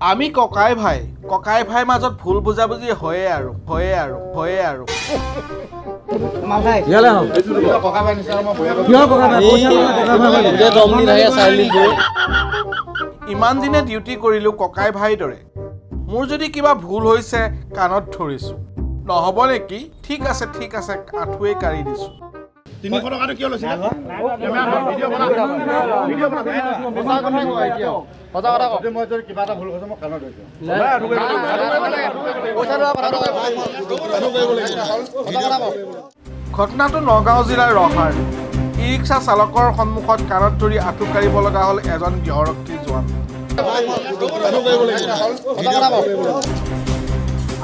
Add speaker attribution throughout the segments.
Speaker 1: আমি ককাই ভাই ককাই ভাইৰ মাজত ভুল বুজাবুজি হয়ে আৰু হয়ে আৰু হয়ে আৰু।
Speaker 2: ভাই? ভাই।
Speaker 1: ইমান দিনে ডিউটি কৰিলোঁ ককাই ভাইৰ দৰে। মোৰ যদি কিবা ভুল হৈছে কাণত ধৰিছোঁ। নহ'ব নেকি? ঠিক আছে ঠিক আছে আঁঠুৱে কাঢ়ি দিছোঁ।
Speaker 3: তিনিশ টকাটো কিয় লৈছিলে?
Speaker 1: ঘটনাটো নগাঁও জিলাৰ ৰহাৰ। ই ৰিক্সা চালকৰ সন্মুখত কাণত ধৰি আঁঠু কাঢ়িব লগা হ'ল এজন গৃহৰক্ষী জোৱান।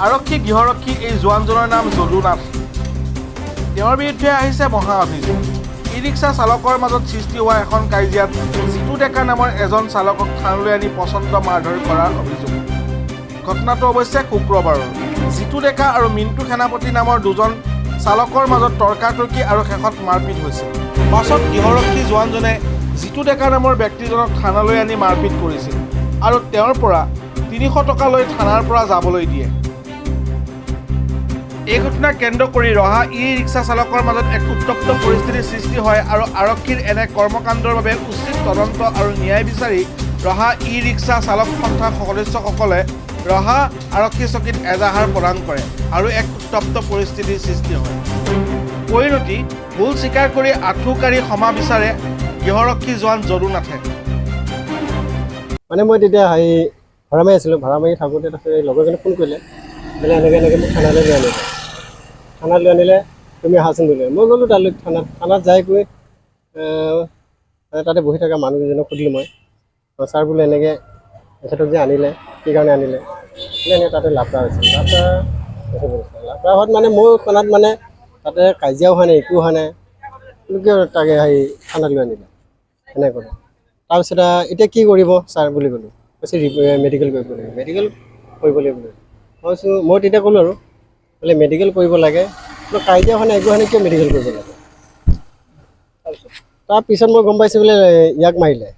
Speaker 1: আৰক্ষী গৃহৰক্ষী এই জোৱানজনৰ নাম যদুনাথ তেওঁৰ বিৰুদ্ধে আহিছে মহা অভিযোগ ই ৰিক্সা চালকৰ মাজত সৃষ্টি হোৱা এখন কাজিয়াত জিতু ডেকা নামৰ এজন চালকক থানালৈ আনি পচন্দ মাৰধৰ কৰাৰ অভিযোগ। ঘটনাটো অৱশ্যে শুক্ৰবাৰৰ। জিতু ডেকা আৰু মিণ্টু সেনাপতি নামৰ দুজন চালকৰ মাজত তৰ্কাতৰ্কি আৰু শেষত মাৰপিট হৈছিল। পাছত গৃহৰক্ষী জোৱানজনে জিতু ডেকা নামৰ ব্যক্তিজনক থানালৈ আনি মাৰপিট কৰিছিল আৰু তেওঁৰ পৰা তিনিশ টকা লৈ থানাৰ পৰা যাবলৈ দিয়ে। এই ঘটনাক কেন্দ্ৰ কৰি ৰহা ই ৰিক্সা চালকৰ মাজত এক উত্তপ্ত পৰিস্থিতিৰ সৃষ্টি হয় আৰু আৰক্ষীৰ এনে কৰ্মকাণ্ডৰ বাবে উচিত তদন্ত আৰু ন্যায় বিচাৰি ৰহা ই ৰিক্সা চালক সন্থাৰ সদস্যসকলে ৰহা আৰক্ষী চকীত এজাহাৰ প্ৰদান কৰে আৰু এক উত্তপ্ত পৰিস্থিতিৰ সৃষ্টি হয়। পৰিণতি ভুল স্বীকাৰ কৰি আঁঠু কাঢ়ি ক্ষমা বিচাৰে গৃহৰক্ষী জোৱান যদুনাথে।
Speaker 2: মানে মই তেতিয়া হেৰি ভাড়া মাৰি আছিলোঁ ভাড়া মাৰি থাকোঁতে তাৰপিছত লগৰজনে ফোন কৰিলে। বোলে এনেকৈ এনেকৈ মোক থানালৈ লৈ আনিলে। থানাত লৈ আনিলে, তুমি আহাচোন বোলে। মই গ'লোঁ তালৈ থানাত। থানাত যাই গৈ তাতে বহি থকা মানুহকেইজনক সুধিলোঁ মই ছাৰ বোলে এনেকৈ তেখেতক যে আনিলে, কি কাৰণে আনিলে? বোলে এনেকৈ তাতে লাফৰা হৈছিল লাফৰা। লাফৰা হোৱাত মানে মোৰ থানাত মানে তাতে কাজিয়াও হোৱা নাই, একো হোৱা নাই। কিয় তাকে হেৰি থানাত লৈ আনিলে? এনেকৈ তাৰপিছত এতিয়া কি কৰিব ছাৰ বুলি ক'লোঁ। কৈছে মেডিকেল কৰিব লাগিব। মেডিকেল কৰিব লাগিব। মই কৈছোঁ, মই তেতিয়া ক'লোঁ আৰু বোলে মেডিকেল কৰিব লাগে। বোলে কাজিয়া হোৱা নাই একো হোৱা নাই কিয় মেডিকেল কৰিব লাগে। তাৰপিছত মই গম পাইছোঁ বোলে ইয়াক মাৰিলে।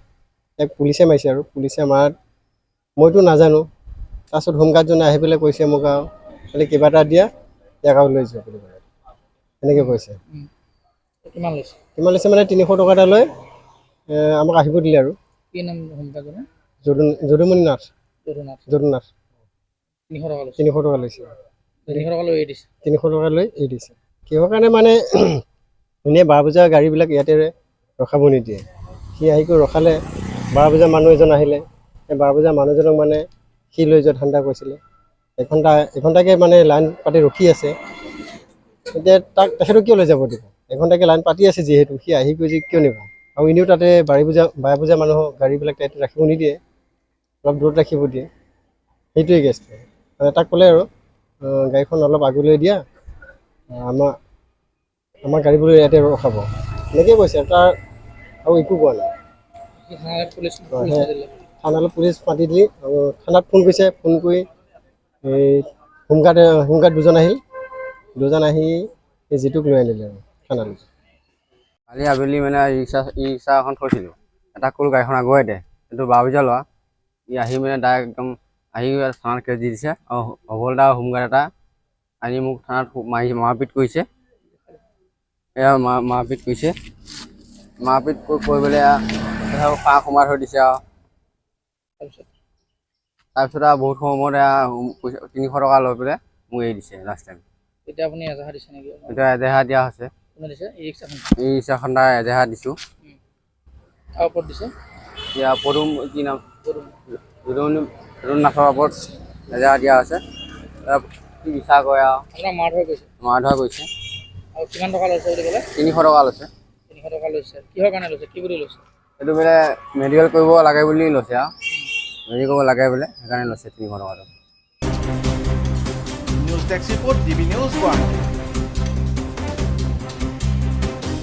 Speaker 2: ইয়াক পুলিচে মাৰিছে আৰু। পুলিচে মাৰাত মইতো নাজানো। তাৰপিছত হোমগাৰ্ডজনে আহি পেলাই কৈছে মোক আৰু বোলে কিবা এটা দিয়া ইয়াক আৰু লৈ যোৱা বুলি ক'লে। এনেকৈ কৈছে।
Speaker 4: কিমান লৈছে?
Speaker 2: কিমান লৈছে মানে তিনিশ টকা এটা লৈ আমাক আহিব দিলে আৰু।
Speaker 4: কি নাম হোমগাৰ্ডজনৰ?
Speaker 2: যদুমণি নাথ।
Speaker 4: যদুনাথ।
Speaker 2: যদু নাথ
Speaker 4: তিনিশ টকা লৈছে।
Speaker 2: তিনিশ টকা
Speaker 4: লৈ দিছে
Speaker 2: তিনিশ টকা লৈ এৰি দিছে কিহৰ কাৰণে মানে এনেই বাৰ বজাৰ গাড়ীবিলাক ইয়াতে ৰখাব নিদিয়ে। সি আহি কৰি ৰখালে বাৰ বজাৰ মানুহ এজন আহিলে। সেই বাৰ বজাৰ মানুহজনক মানে সি লৈ যোৱা ধান্দা কৰিছিলে। এঘণ্টা, এঘণ্টাকৈ মানে লাইন পাতি ৰখি আছে। এতিয়া তাক, তেখেতক কিয় লৈ যাব দিব? এঘণ্টাকৈ লাইন পাতি আছে যিহেতু, সি আহি কৰি যে কিয় নিব? আৰু এনেও তাতে বাৰী বজা বাৰ বজাৰ মানুহক গাড়ীবিলাক তাতে ৰাখিব নিদিয়ে। অলপ দূৰত ৰাখিব দিয়ে। সেইটোৱে কেছটো তাক ক'লে আৰু গাড়ীখন অলপ আগলৈ দিয়া আমাৰ আমাৰ গাড়ীবোৰ ইয়াতে ৰখাব। এনেকৈ কৈছে তাৰ আৰু একো কোৱা নাই। থানালৈ পুলিচ মাতি দিলি। আৰু থানাত ফোন কৰিছে ফোন কৰি এই হোমগাৰ্ড হোমগাৰ্ড দুজন আহিল। দুজন আহি এই জিতুক লৈ আনিলে আৰু থানালৈ।
Speaker 5: কালি আবেলি মানে ৰিক্সা ই ৰিক্সা এখন থৈছিলোঁ। এটা ক'লো গাড়ীখন আগুৱাই দে। এইটো বাৰ বজা ল'ৰা। ই আহি মানে ডাইৰেক্ট একদম আহি থানাত কেছ দি দিছে। আৰু হবলদা হোমগাৰ্ড এটা আনি মোক থানাত মাৰি মাৰপিট কৰিছে। এয়া মাৰপিট কৰিছে। মাৰপিট কৰি পেলাই আৰু সোমাই থৈ দিছে আৰু।
Speaker 4: তাৰপিছত
Speaker 5: তাৰপিছত আৰু বহুত সময়ত এয়া পইচা তিনিশ টকা লৈ পেলাই মোক এৰি দিছে লাষ্ট টাইম
Speaker 4: এতিয়া আপুনি এজাহাৰ দিছে নেকি?
Speaker 5: এতিয়া এজেহা দিয়া হৈছে।
Speaker 4: ই ৰিক্সাখন?
Speaker 5: তাৰ এজেহা দিছোঁ।
Speaker 4: আৰু ওপৰত দিছে?
Speaker 5: এতিয়া পদুম কি নাম?
Speaker 4: পদুম।
Speaker 5: ৰুদন নাথৰ ওপৰত এজেহা দিয়া তাৰ কি বিচাৰ কৰে আৰু
Speaker 4: আপোনাৰ মাৰ ধৰ গৈছে।
Speaker 5: মাৰ ধৰা কৰিছে
Speaker 4: আৰু কিমান টকা লৈছে বুলি ক'লে?
Speaker 5: তিনিশ টকা লৈছে
Speaker 4: তিনিশ টকা লৈছে কিহৰ কাৰণে লৈছে কি বুলি লৈছে
Speaker 5: এইটো বোলে মেডিকেল কৰিব লাগে বুলি লৈছে আৰু। মেডিকেল কৰিব লাগে বোলে সেইকাৰণে লৈছে তিনিশ টকাটো
Speaker 1: news desk report DB news Guwahati